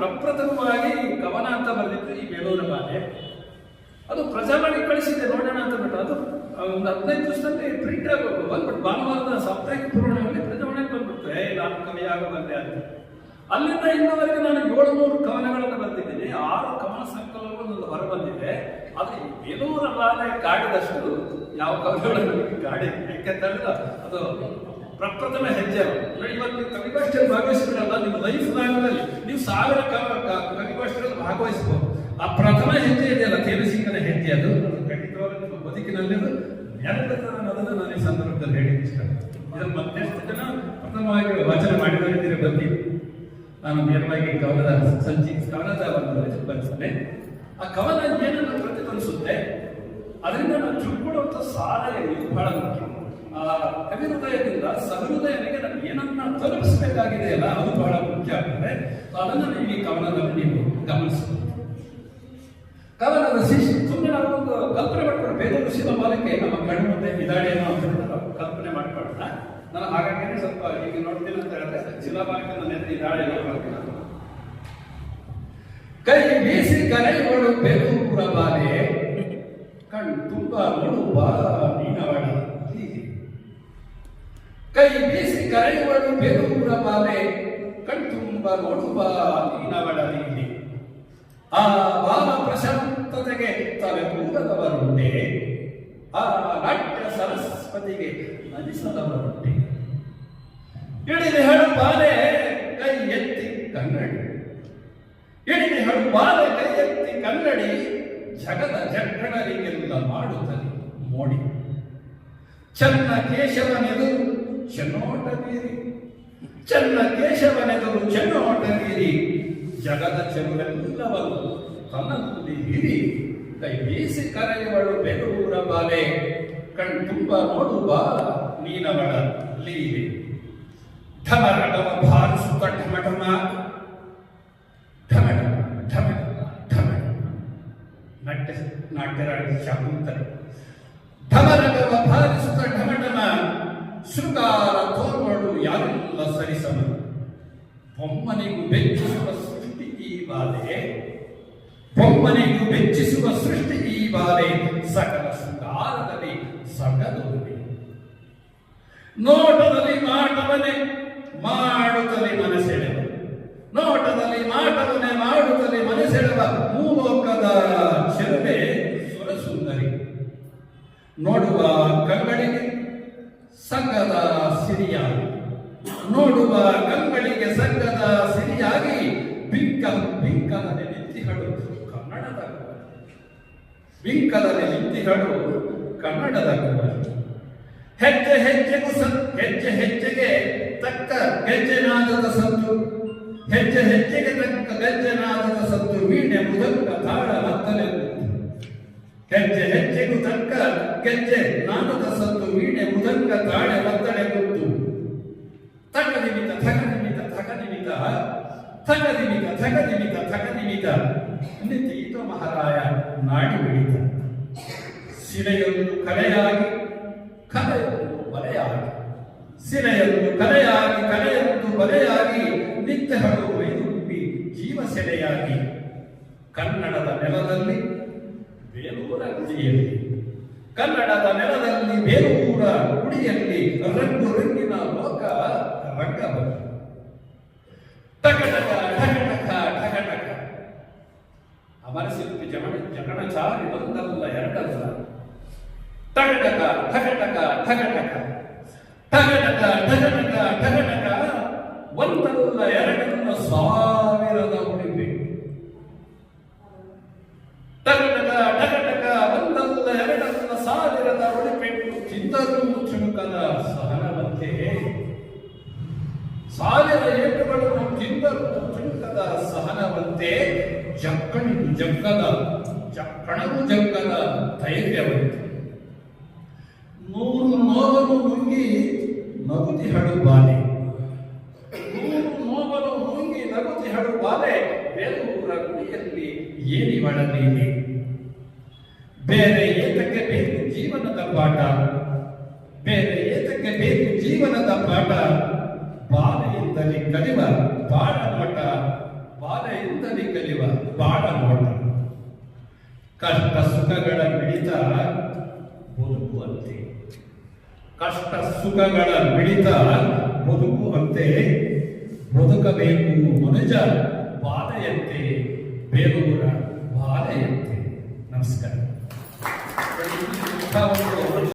ಪ್ರಪ್ರಥಮವಾಗಿ ಕವನ ಅಂತ ಬರೆದಿದ್ದು ಈ ಬೇಲೂರ ಬಾಲೆ. ಅದು ಪ್ರಜಾವಾಣಿ ಕಳಿಸಿದೆ, ನೋಡೋಣ ಅಂತ ಬಿಟ್ಟು. ಅದು ಒಂದು ಹದಿನೈದು ದಿವಸದಲ್ಲಿ ಪ್ರಿಂಟ್ ಆಗಬೇಕು. ಬಂದ್ಬಿಟ್ಟು ಭಾನುವಾರದ ಸಾಪ್ತಾಹಿಕ ಪೂರ್ಣದಲ್ಲಿ ಪ್ರಜಾವಾಣಿಗೆ ಬಂದ್ಬಿಟ್ಟು ಏ ನಾನು ಕವಿ ಆಗಬಲ್ಲೆ ಅಂತ. ಅಲ್ಲಿಂದ ಇನ್ನವರೆಗೆ ನಾನು ಏಳುನೂರು ಕವನಗಳನ್ನು ಬರೆದಿದ್ದೀನಿ. ಆರು ಕವನ ಸಂಕಲನಗಳು ಹೊರ ಬಂದಿದೆ ಆದರೆ ಈ ಬೇಲೂರ ಬಾಲೆ ಕಾಡಿದಷ್ಟು ಯಾವ ಕವನಗಳನ್ನು ಕಾಡಿ ಯಾಕೆಂತ ಅದು ಪ್ರಪ್ರಥಮ ಹೆಜ್ಜೆ. ಇವತ್ತು ಕವಿಗೋಷ್ಠಿಯಲ್ಲಿ ಭಾಗವಹಿಸಿದ್ರಲ್ಲ, ನಿಮ್ಮ ಲೈಫ್ ಲಾಂಗ್ನಲ್ಲಿ ನೀವು ಸಾವಿರ ಕವಿಗೋಷ್ಠಿಯಲ್ಲಿ ಭಾಗವಹಿಸಬಹುದು. ಆ ಪ್ರಥಮ ಹೆಜ್ಜೆ ಇದೆಯಲ್ಲ ತೇಲಸಿಂಗನ ಹೆಜ್ಜೆ ಅದು. ಖಂಡಿತವಾಗ್ಲೂ ನಿಮ್ಮ ಬದುಕಿನಲ್ಲಿ ಅದು ಅನ್ನೋದನ್ನು ನಾನು ಈ ಸಂದರ್ಭದಲ್ಲಿ ಹೇಳಿ ಇಷ್ಟ ಇದನ್ನು ಮತ್ತೆಷ್ಟು ಜನ ಪ್ರಥಮವಾಗಿ ವಾಚನ ಮಾಡಿದರೆ ಬರ್ತೀವಿ ನಾನು ನೇರವಾಗಿ ಕವನದ ಸಂಚಿ, ಕವನದ ಒಂದು ಬರ್ತಾನೆ ಆ ಕವನ ಏನನ್ನು ಪ್ರತಿಫಲಿಸುತ್ತೆ ಅದರಿಂದ ನಾನು ತಿಳ್ಕೊಳ್ಳುವಂಥ ಸಾರ ಇದು ಬಹಳ ಮುಖ್ಯ. ಆ ಕವಿ ಹೃದಯದಿಂದ ಸಹೃದಯನಿಗೆ ನಾನು ಏನನ್ನ ತಲುಪಿಸಬೇಕಾಗಿದೆಯಲ್ಲ ಅದು ಬಹಳ ಮುಖ್ಯ ಆಗ್ತದೆ. ಅದನ್ನ ನೀವು ಈ ಕವನದಲ್ಲಿ ನೀವು ಗಮನಿಸಬಹುದು ಕವನದ ಶಿಶು ಸುಮ್ಮನೆ ನಾವು ಒಂದು ಕಲ್ಪನೆ ಮಾಡ್ಕೊಂಡು ಬೇಲೂರು ಬಾಲಕ್ಕೆ ನಮ್ಮ ಕಣ್ಣು ಮುಂದೆ ಇದಾಳೇನೋ ಅಂತ ಹೇಳಿ ನಾವು ಕಲ್ಪನೆ ಮಾಡ್ಕೊಳ್ಳೋಣ. ನಾನು ಹಾಗಾಗಿ ಸ್ವಲ್ಪ ಈಗ ನೋಡ್ತೀನಿ ಅಂತ ಹೇಳಿದ್ರೆ ಶಿಲಾಬಾಲಕ ನನ್ನ ಹೆಸರು ಇದಾಳೇನೋ ಅಂತ ನಾನು. ಕೈ ಬೀಸಿ ಕರೆಯುವಳು ಬೇಲೂರ ಬಾಲೆ. ಕಣ್ಣು ತುಂಬಾ ನೋಡು ನೀನವಳ ಕೈ ಬೀಸಿ ಕರೆಯುವಳು ಬೇಲೂರ ಬಾವೆ ಕಣ್ ತುಂಬ ನೋಡುವ ಹೀಗೆ ಆ ಬಾಲ ಪ್ರಶಾಂತತೆಗೆ ಬರುತ್ತೆ ಆ ನಾಟ್ಯ ಸರಸ್ವತಿಗೆ ನಜಿಸದವರುಂಟೆ ಇಳಿದು ಹೇಳು ಬಾಲೆ ಕೈ ಎತ್ತಿ ಕನ್ನಡಿ. ಇಳಿದು ಹೇಳು ಬಾಲೆ ಕೈ ಎತ್ತಿ ಕನ್ನಡಿ, ಜಗದ ಜಕ್ಕಣರಿಗೆಲ್ಲ ಮಾಡುತ್ತದೆ ಮೋಡಿ. ಚನ್ನ ಕೇಶವನೆದುರು ಚೆನ್ನೋಟ ಬೀರಿ ಚನ್ನ ಕೇಶವನೆದುರು ಚೆನ್ನೋಟ ಬೀರಿ ಜಗದ ಚೆನ್ನವರು ತನ್ನಲ್ಲಿ ಹಿರಿ ಕೈ ಬೀಸಿ ಕರೆಯುವಳು ಬೆಳೂರ ಬಾಲೆ ಕಣ್ ತುಂಬ ನೋಡುವ ನೀನವಳ ಲೀಲೆ. ಢಮರ ಢಮ ಭಾರಿಸುತ್ತ ಢಮ ಢಮ ಢಮ ಢಮ ಢಮ ನಾಟ್ಯ ನಾಟ್ಯರಾಡಿ ಶಾಕುಂತಲೆ ಢಮರಗವ ಭಾರಿಸುತ್ತ ಢಮ ಢಮ ಶೃಂಗಾರ ತೋರ್ವಳು ಯಾರೆಲ್ಲ ಸರಿಸಮ ಬೊಮ್ಮನಿಗೂ ಬೆಚ್ಚಿಸುವ ಸೃಷ್ಟಿ ಈ ಬಾಲೆ ಬೊಮ್ಮನಿಗೂ ಬೆಚ್ಚಿಸುವ ಸೃಷ್ಟಿ ಈ ಬಾಲೆ ಸಕಲ ಶೃಂಗಾರದಲ್ಲಿ ಸಗದೊಂದಿ ನೋಟದಲ್ಲಿ ಮಾಟವನೆ ಮಾಡುತ್ತಲೇ ಮನಸೆಳೆವ ನೋಟದಲ್ಲಿ ಮಾಟವನೆ ಮಾಡುತ್ತಲೇ ಮನಸೆಳೆವ ಮೂಲೋಕದ ಚೆಲುವೆ ಸುರಸುಂದರಿ. ನೋಡುವ ಕಂಗಳಿಗೆ ಸಂಘದ ಸಿರಿಯಾಗಿ. ನೋಡುವ ಕಂಗಳಿಗೆ ಸಂಘದ ಸಿರಿಯಾಗಿ ಬಿಂಕ ಬಿಂಕದಲ್ಲಿ ನಿಂತಿಹಳು ಕನ್ನಡದ ಬಿಂಕದಲ್ಲಿ ನಿಂತಿಹಳು ಕನ್ನಡದ. ಹೆಜ್ಜೆ ಹೆಜ್ಜೆಗೂ ಹೆಜ್ಜೆ ಹೆಜ್ಜೆಗೆ ತಕ್ಕ ಗೆಜ್ಜೆನಾದದ ಸಂತು ಹೆಜ್ಜೆ ಹೆಜ್ಜೆಗೆ ತಕ್ಕ ಗೆಜ್ಜೆನಾದದ ಸಂತು ವೀಣೆ ಮುದಕ್ಕ ತಾಳ ಮತ್ತಲೆ ಹೆಜ್ಜೆ ಹೆಜ್ಜೆಗೂ ತಕ್ಕ ಗೆಜ್ಜೆ ನಾನದ ಸತ್ತು, ವೀಣೆ, ಮುದಂಗ, ತಾಳೆ ಮತ್ತಳೆ ಗುದ್ದು ತಕ ನಿಮಿತ ಥಕ ನಿಮಿತ ಥಕ ನಿಮಿತ ಥಕ ನಿಮಿತ ಥಕ ನಿಮಿತ ನಿಮಿತ ಮಹಾರಾಯ ನಾಡಿ ಬಿಡಿತ ಸಿರೆಯೊಂದು ಕಲೆಯಾಗಿ, ಕಲೆಯೊಂದು ಬಲೆಯಾಗಿ. ಸಿರೆಯೊಂದು ಕಲೆಯಾಗಿ, ಕಲೆಯೊಂದು ಬಲೆಯಾಗಿ ನಿತ್ಯಗಳು ಮೈದುಂಬಿ ಜೀವ ಸೆಲೆಯಾಗಿ. ಕನ್ನಡದ ನೆಲದಲ್ಲಿ, ಬೇಲೂರ ಗುಡಿಯಲ್ಲಿ. ಕನ್ನಡದ ನೆಲದಲ್ಲಿ ಬೇರೂರ ಗುಡಿಯಲ್ಲಿ ರಂಗು ರಂಗಿನ ಲೋಕ ರಂಗವಲ್ಲಿ ಟಕಟಕ ಟಕಟಕ ಟಕಟಕ. ಅಮರಸಿದ್ದು ಜಮಣ ಜಗಣಚಾರಿ ಒಂದಲ್ಲ ಎರಡಲ್ಲ. ಟಕಟಕ ಟಕಟಕ ಟಕಟಕ. ಟಕಟಕ ಟಕಟಕ ಟಕಟಕ. ಒಂದಲ್ಲ ಎರಡಲ್ಲ ಸಾವಿರದ ಉಳಿಬೇಕು ಟಕಟಕ ಟಕಟಕ ಒಂದಲ್ಲ ಎರಡಲ್ಲ ಸಾವಿರದ ಚಿಂತರು ಚುಣುಕದ ಸಹನವಂತೆ ಸಾವಿರ ಏಟುಗಳನ್ನು ತಿಂದರು ಚುಣುಕದ ಸಹನವಂತೆ ಜಕ್ಕಣಿಗೂ ಜಕ್ಕದ ಜಕ್ಕಣಗೂ ಜಗ್ಗದ ಧೈರ್ಯವಂತೆ ನೂರು ನೋವನ್ನು ನುಂಗಿ ನಗುತಿ ಹಡು ಬಾಲೆ. ನೂರು ನೋವನ್ನು ನುಂಗಿ ನಗುತಿ ಹಡು ಬಾಲೆ, ಬೇಲೂರ ಗುಡಿಯಲ್ಲಿ ಏನಿವಳಲೀಲಿ ಬೇರೆ ಏತಕ್ಕೆ ಬೇಕು ಜೀವನದ ಪಾಠ? ಬೇರೆ ಏತಕ್ಕೆ ಬೇಕು ಜೀವನದ ಪಾಠ? ಬಾಳೆಯಿಂದಲೇ ಕಲಿವ, ಬಾಳ ನೋಟ. ಬಾಳೆಯಿಂದಲೇ ಕಲಿವ, ಬಾಳ ನೋಟ. ಕಷ್ಟ ಸುಖಗಳ ಮಿಡಿತ ಬದುಕುವಂತೆ. ಕಷ್ಟ ಸುಖಗಳ ಮಿಡಿತ ಬದುಕುವಂತೆ. ಬದುಕಬೇಕು ಮನುಜ ಬಾಲೆಯಂತೆ ಬೇಗೂರ ಬಾಲೆಯಂತೆ ನಮಸ್ಕಾರ.